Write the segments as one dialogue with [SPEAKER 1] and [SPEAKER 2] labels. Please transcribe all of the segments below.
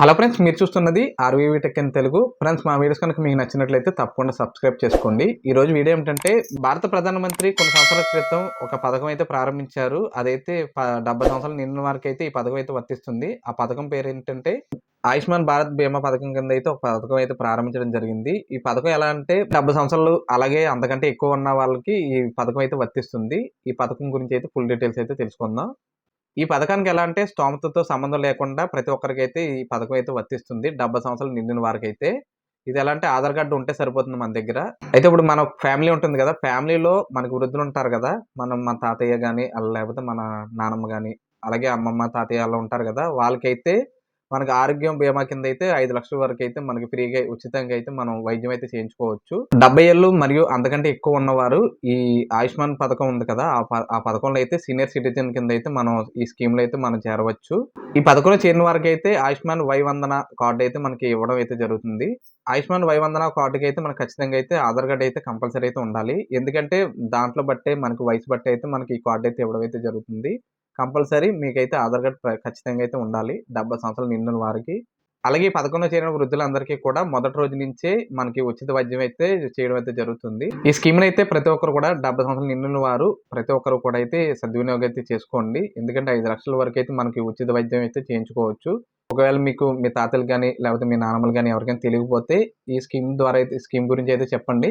[SPEAKER 1] Hello friends మీరు చూస్తున్నది RVV tech in Telugu. Friends మా వీడియోస్ కనుక మీకు నచ్చినట్లయితే తప్పకుండా సబ్స్క్రైబ్ చేసుకోండి. ఈ రోజు వీడియో ఏమిటంటే భారత ప్రధానమంత్రి కొన్ని సంవత్సరాల క్రితం ఒక పథకం అయితే ప్రారంభించారు. అదైతే డెబ్బై సంవత్సరాలు నిన్న వరకు అయితే ఈ పథకం అయితే వర్తిస్తుంది. ఆ పథకం పేరు ఏంటంటే ఆయుష్మాన్ భారత్ బీమా పథకం కింద అయితే ఒక పథకం అయితే ప్రారంభించడం జరిగింది. ఈ పథకం ఎలా అంటే డెబ్బై సంవత్సరాలు అలాగే అంతకంటే ఎక్కువ ఉన్న వాళ్ళకి ఈ పథకం అయితే వర్తిస్తుంది. ఈ పథకం గురించి అయితే ఫుల్ డీటెయిల్స్ అయితే తెలుసుకుందాం. ఈ పథకానికి ఎలా అంటే స్తోమతతో సంబంధం లేకుండా ప్రతి ఒక్కరికి అయితే ఈ పథకం అయితే వర్తిస్తుంది. డెబ్బై సంవత్సరాలు నిండిన వారికి అయితే ఇది ఎలా అంటే ఆధార్ కార్డు ఉంటే సరిపోతుంది మన దగ్గర. అయితే ఇప్పుడు మన ఫ్యామిలీ ఉంటుంది కదా ఫ్యామిలీలో మనకు వృద్ధులు ఉంటారు కదా మనం మన తాతయ్య కానీ లేకపోతే మన నానమ్మ కానీ అలాగే అమ్మమ్మ తాతయ్య అలా ఉంటారు కదా వాళ్ళకైతే మనకి ఆరోగ్యం బీమా కింద అయితే ఐదు లక్షల వరకు అయితే మనకి ఫ్రీగా ఉచితంగా అయితే మనం వైద్యం అయితే చేయించుకోవచ్చు. డెబ్బై ఏళ్ళు మరియు అంతకంటే ఎక్కువ ఉన్నవారు ఈ ఆయుష్మాన్ పథకం ఉంది కదా ఆ ప- ఆ పథకంలో అయితే సీనియర్ సిటిజన్ కింద అయితే మనం ఈ స్కీమ్లో అయితే మనం చేరవచ్చు. ఈ పథకంలో చేరిన వారికి అయితే ఆయుష్మాన్ వై వందన కార్డు అయితే మనకి ఇవ్వడం అయితే జరుగుతుంది. ఆయుష్మాన్ వై వందన కార్డుకి అయితే మనకు ఖచ్చితంగా అయితే ఆధార్ కార్డ్ అయితే కంపల్సరీ అయితే ఉండాలి. ఎందుకంటే దాంట్లో బట్టే మనకి వయసు బట్టి అయితే మనకి ఈ కార్డు అయితే ఇవ్వడం అయితే జరుగుతుంది. కంపల్సరీ మీకైతే ఆధార్ కార్డు ఖచ్చితంగా అయితే ఉండాలి. డెబ్బై సంవత్సరాలు నిండిన వారికి. అలాగే పథకంలో చేరిన వృద్ధులందరికీ కూడా మొదటి రోజు నుంచే మనకి ఉచిత వైద్యం అయితే చేయడం అయితే జరుగుతుంది. ఈ స్కీమ్ని అయితే ప్రతి ఒక్కరు కూడా డెబ్బై సంవత్సరాలు నిండిన వారు ప్రతి ఒక్కరు కూడా అయితే సద్వినియోగం అయితే చేసుకోండి. ఎందుకంటే ఐదు లక్షల వరకు అయితే మనకి ఉచిత వైద్యం అయితే చేయించుకోవచ్చు. ఒకవేళ మీకు మీ తాతలు కానీ లేకపోతే మీ నాన్నమ్మలు కానీ ఎవరికైనా తెలియకపోతే ఈ స్కీమ్ ద్వారా అయితే స్కీమ్ గురించి అయితే చెప్పండి.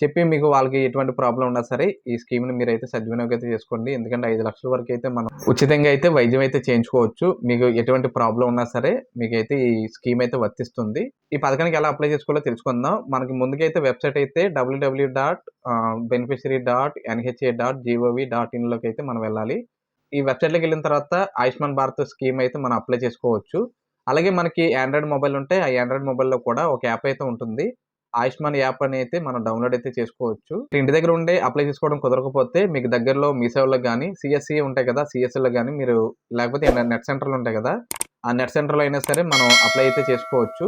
[SPEAKER 1] చెప్పి మీకు వాళ్ళకి ఎటువంటి ప్రాబ్లం ఉన్నా సరే ఈ స్కీమ్ని మీరు అయితే సద్వినియోగం అయితే చేసుకోండి. ఎందుకంటే ఐదు లక్షల వరకు అయితే మనం ఉచితంగా అయితే వైద్యం అయితే చేయించుకోవచ్చు. మీకు ఎటువంటి ప్రాబ్లం ఉన్నా సరే మీకు అయితే ఈ స్కీమ్ అయితే వర్తిస్తుంది. ఈ పథకానికి ఎలా అప్లై చేసుకోవాలో తెలుసుకుందాం. మనకి ముందుకైతే వెబ్సైట్ అయితే WW dot beneficiary dot NHA dot GOV dot ఇన్లోకి అయితే మనం వెళ్ళాలి. ఈ వెబ్సైట్లోకి వెళ్ళిన తర్వాత ఆయుష్మాన్ భారత్ స్కీమ్ అయితే మనం అప్లై చేసుకోవచ్చు. అలాగే మనకి ఆండ్రాయిడ్ మొబైల్ ఉంటే ఆ ఆండ్రాయిడ్ మొబైల్లో కూడా ఒక యాప్ అయితే ఉంటుంది. ఆయుష్మాన్ యాప్ అని అయితే మనం డౌన్లోడ్ అయితే చేసుకోవచ్చు. ఇంటి దగ్గర ఉండే అప్లై చేసుకోవడం కుదరకపోతే మీకు దగ్గరలో మీ సేవలకు కానీ సిఎస్సి ఉంటాయి కదా సిఎస్సిలో కానీ మీరు లేకపోతే నెట్ సెంటర్లు ఉంటాయి కదా ఆ నెట్ సెంటర్లో అయినా సరే మనం అప్లై అయితే చేసుకోవచ్చు.